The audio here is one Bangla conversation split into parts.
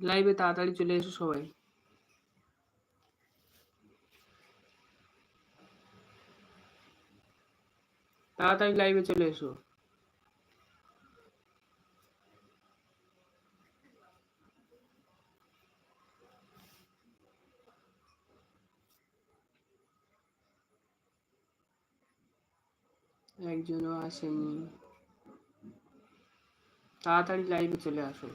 লাইভে তাড়াতাড়ি চলে এসো সবাই। তাড়াতাড়ি লাইভে চলে এসো। একজনও আসেনি। তাড়াতাড়ি লাইভে চলে আসো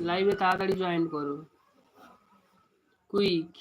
লাইভে তাড়াতাড়ি জয়েন করো কুইক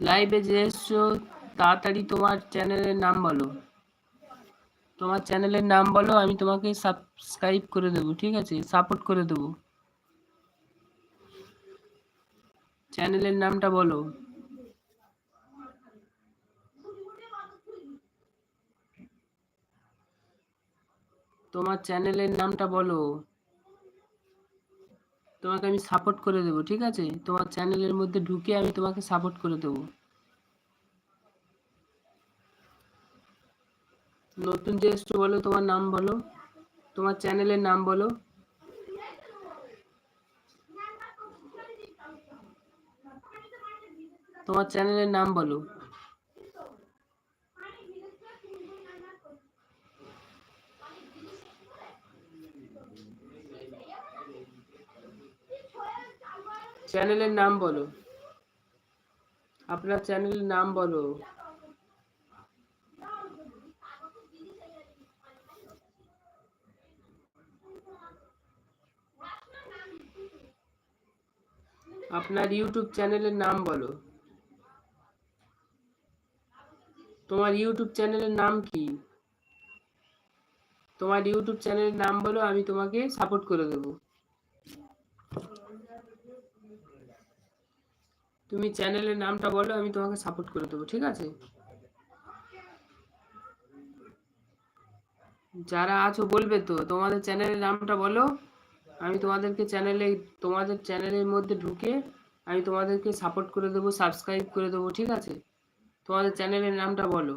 লাইভে যে এসছো, তাড়াতাড়ি তোমার চ্যানেলের নাম বলো। তোমার চ্যানেলের নাম বলো, আমি তোমাকে সাবস্ক্রাইব করে দেবো, ঠিক আছে? সাপোর্ট করে দেবো। চ্যানেলের নামটা বলো। তোমার চ্যানেলের নামটা বলো। তোমাকে আমি সাপোর্ট করে দেবো, ঠিক আছে? তোমার চ্যানেলের মধ্যে ঢুকে আমি তোমাকে সাপোর্ট করে দেবো। নতুন যে এসছো বলো, তোমার নাম বলো। তোমার চ্যানেলের নাম বলো। তোমার চ্যানেলের নাম বলো। চ্যানেলের নাম বলো। আপনার চ্যানেলের নাম বলো। আপনার ইউটিউব চ্যানেলের নাম বলো। তোমার ইউটিউব চ্যানেলের নাম কি? তোমার ইউটিউব চ্যানেলের নাম বলো, আমি তোমাকে সাপোর্ট করে দেবো। তুমি চ্যানেলের নামটা বলো, আমি তোমাকে সাপোর্ট করে দেবো, ঠিক আছে? যারা আছো বলবে তো, তোমাদের চ্যানেলের নামটা বলো। আমি তোমাদেরকে চ্যানেলে তোমাদের চ্যানেলের মধ্যে ঢুকে আমি তোমাদেরকে সাপোর্ট করে দেবো সাবস্ক্রাইব করে দেবো, ঠিক আছে? তোমাদের চ্যানেলের নামটা বলো।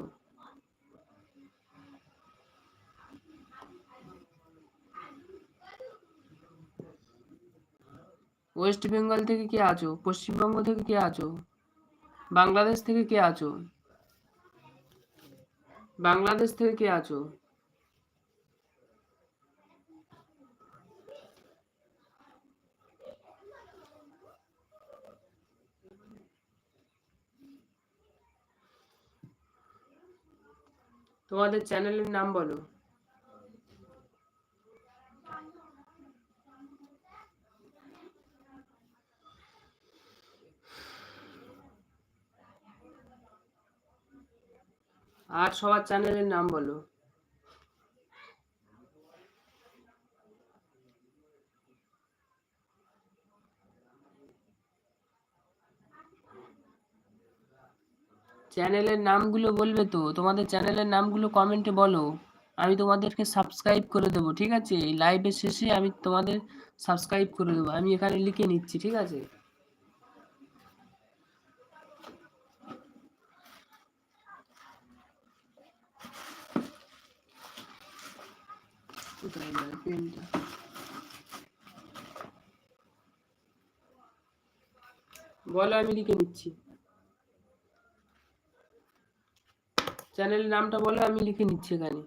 ওয়েস্ট বেঙ্গল থেকে কে আছো পশ্চিমবঙ্গ থেকে কে আছো বাংলাদেশ থেকে কে আছো বাংলাদেশ থেকে কে আছো তোমাদের চ্যানেলের নাম বলো। আর সবার চ্যানেলের নাম বলো। চ্যানেলের নামগুলো বলবে তো, তোমাদের চ্যানেলের নামগুলো কমেন্টে বলো। আমি তোমাদেরকে সাবস্ক্রাইব করে দেবো, ঠিক আছে? লাইভের শেষে আমি তোমাদের সাবস্ক্রাইব করে দেবো। আমি এখানে লিখে নিচ্ছি, ঠিক আছে? কোথায় গেল বলো আমি লিখে নিচ্ছি। চ্যানেলের নামটা বলো, আমি লিখে নিচ্ছি এখানে।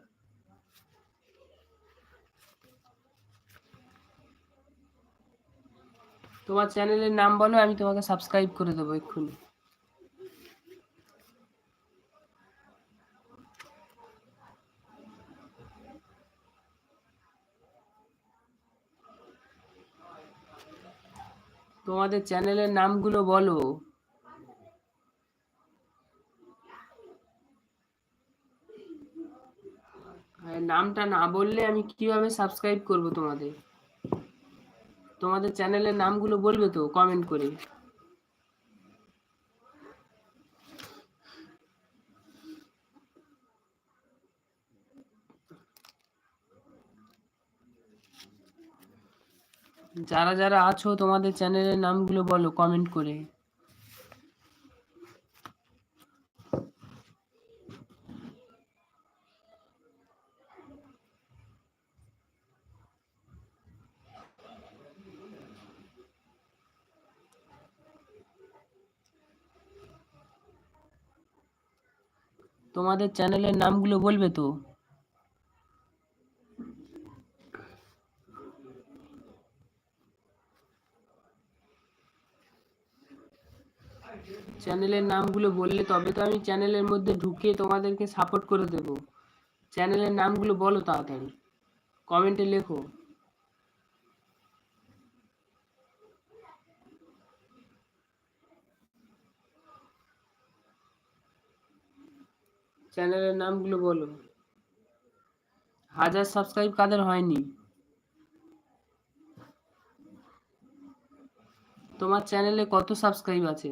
তোমার চ্যানেলের নাম বলো, আমি তোমাকে সাবস্ক্রাইব করে দেবো এক্ষুনি। তোমাদের চ্যানেলের নামগুলো বলো। নামটা না বললে আমি কীভাবে সাবস্ক্রাইব করব তোমাদের? তোমাদের চ্যানেলের নামগুলো বলবে তো কমেন্ট করে। যারা যারা আছো তোমাদের চ্যানেলের নামগুলো বলো কমেন্ট করে। তোমাদের চ্যানেলের নামগুলো বলবে তো? চ্যানেলের নামগুলো বললে তবে তো আমি চ্যানেলের মধ্যে ঢুকে তোমাদেরকে সাপোর্ট করে দেব। চ্যানেলের নামগুলো বলো তাড়াতাড়ি। কমেন্টে লেখো। চ্যানেলের নামগুলো বলো। হাজার সাবস্ক্রাইব কাদের হয়নি? তোমার চ্যানেলে কত সাবস্ক্রাইব আছে?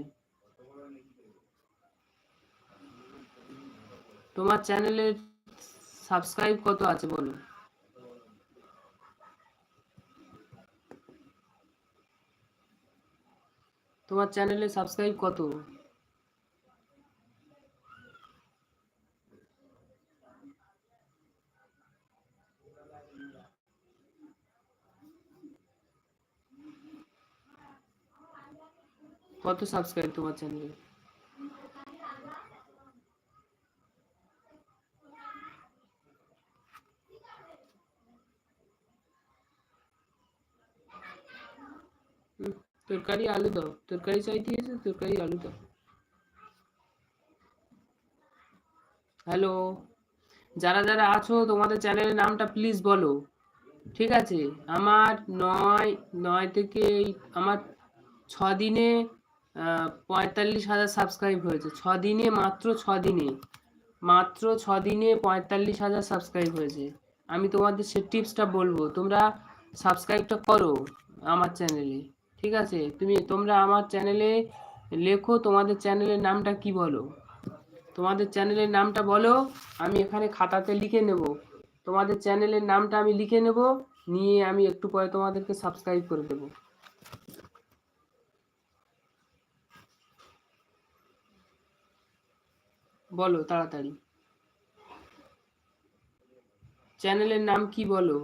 তোমার চ্যানেলের সাবস্ক্রাইব কত আছে বলো? তোমার চ্যানেলে সাবস্ক্রাইব কত? কত সাবস্ক্রাইব তোমার চ্যানেলে? তরকারি আলু দাও। তরকারি চাই দিয়েছে তরকারি আলু দাও। হ্যালো যারা যারা আছো, তোমাদের চ্যানেলের নামটা প্লিজ বলো। ঠিক আছে? আমার নয় নয় থেকে আমার ছ দিনে পঁয়তাল্লিশ হাজার সাবস্ক্রাইব হয়েছে। ছ দিনে মাত্র ছ দিনে মাত্র ছ দিনে পঁয়তাল্লিশ হাজার সাবস্ক্রাইব হয়েছে। আমি তোমাদের সে টিপসটা বলব। তোমরা সাবস্ক্রাইবটা করো আমার চ্যানেলে ঠিক আছে? তুমি, তোমরা আমার চ্যানেলে লেখো তোমাদের চ্যানেলের নামটা কি বলো? তোমাদের চ্যানেলের নামটা বলো, আমি এখানে খাতাতে লিখে নেব। তোমাদের চ্যানেলের নামটা আমি লিখে নেব, নিয়ে আমি একটু পরে তোমাদেরকে সাবস্ক্রাইব করে দেবো। বলো তাড়াতাড়ি। চ্যানেলের নাম কি বলো?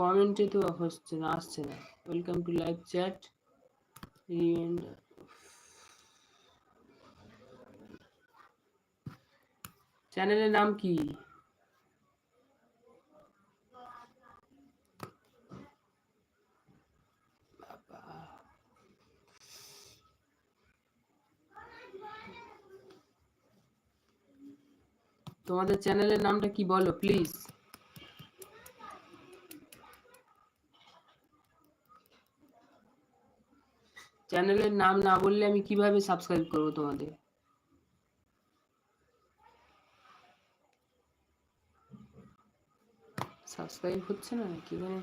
কমেন্টে তো হচ্ছে না আসছে না ওয়েলকাম টু লাইভ চ্যাট চ্যানেলের নাম কি বাবা। তোমাদের চ্যানেলের নামটা কি বলো প্লিজ চ্যানেলের নাম না বললে আমি কীভাবে সাবস্ক্রাইব করব তোমাদের? সাবস্ক্রাইব হচ্ছে না কি মানে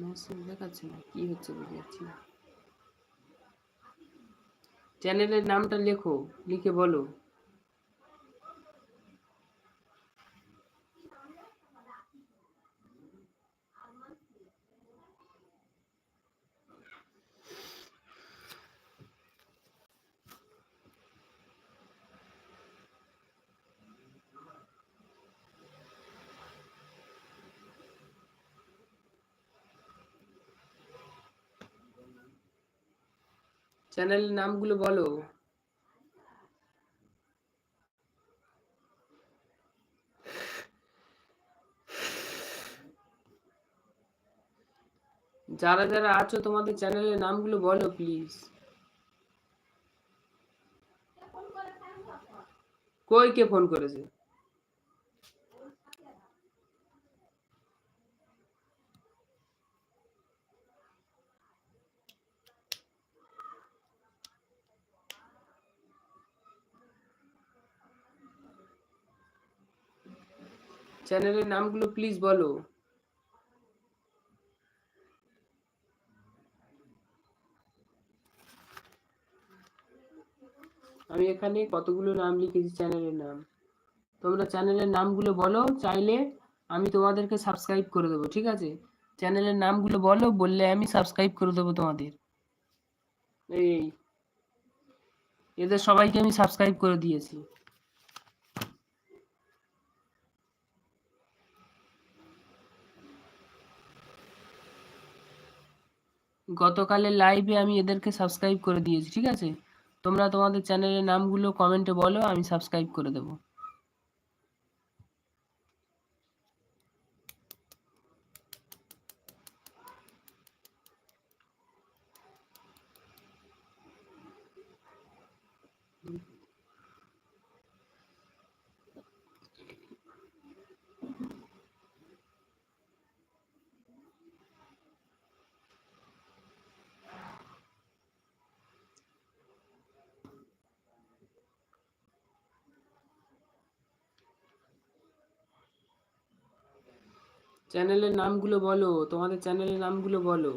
মেসেজ দেখাচ্ছে না, কি হচ্ছে বুঝতে পারছি না। চ্যানেলের নামটা লেখো, লিখে বলো। চ্যানেলের নামগুলো বলো। যারা যারা আছো, তোমাদের চ্যানেলের নামগুলো বলো প্লিজ কই কে ফোন করেছে? চ্যানেলের নামগুলো প্লিজ বলো। আমি এখানে কতগুলো নাম লিখেছি চ্যানেলের নাম। তোমরা চ্যানেলের নামগুলো বলো, চাইলে আমি তোমাদেরকে সাবস্ক্রাইব করে দেবো, ঠিক আছে? চ্যানেলের নামগুলো বলো, বললে আমি সাবস্ক্রাইব করে দেবো তোমাদের। এই, এদের সবাইকে আমি সাবস্ক্রাইব করে দিয়েছি। গতকালের লাইভে আমি এদেরকে সাবস্ক্রাইব করে দিয়েছি, ঠিক আছে? তোমরা তোমাদের চ্যানেলের নামগুলো কমেন্টে বলো, আমি সাবস্ক্রাইব করে দেবো। চ্যানেলের নামগুলো বলো তোমাদের চ্যানেলের নামগুলো বলো।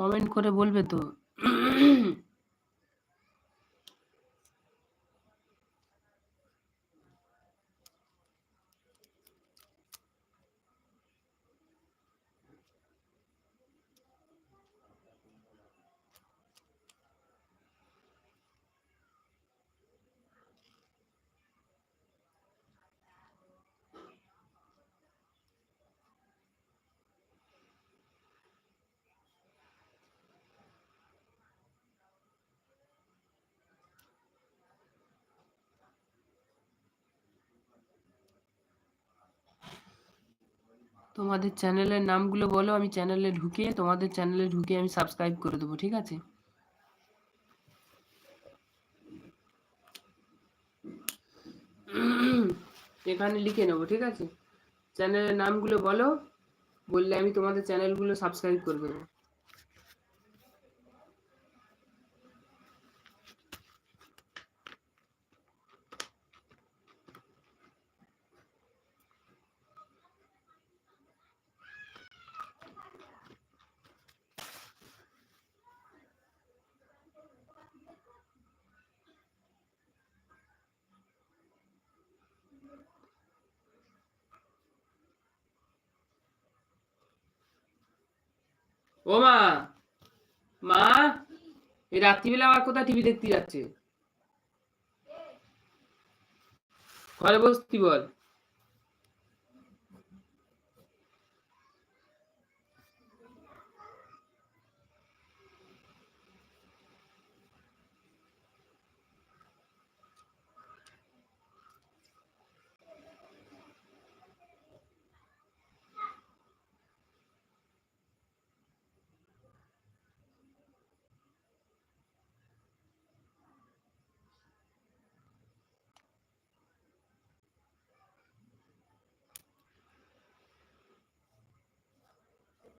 কমেন্ট করে বলবে তো? তোমাদের চ্যানেলের নামগুলো বলো, আমি চ্যানেলে ঢুকে তোমাদের চ্যানেলে ঢুকে আমি সাবস্ক্রাইব করে দেবো, ঠিক আছে? এখানে লিখে নেব, ঠিক আছে? চ্যানেলের নামগুলো বলো, বললে আমি তোমাদের চ্যানেলগুলো সাবস্ক্রাইব করে দেবো। ও মা মা এই রাত্রিবেলা আবার কোথায় টিভি দেখতে যাচ্ছে? ঘরে বসতি বল।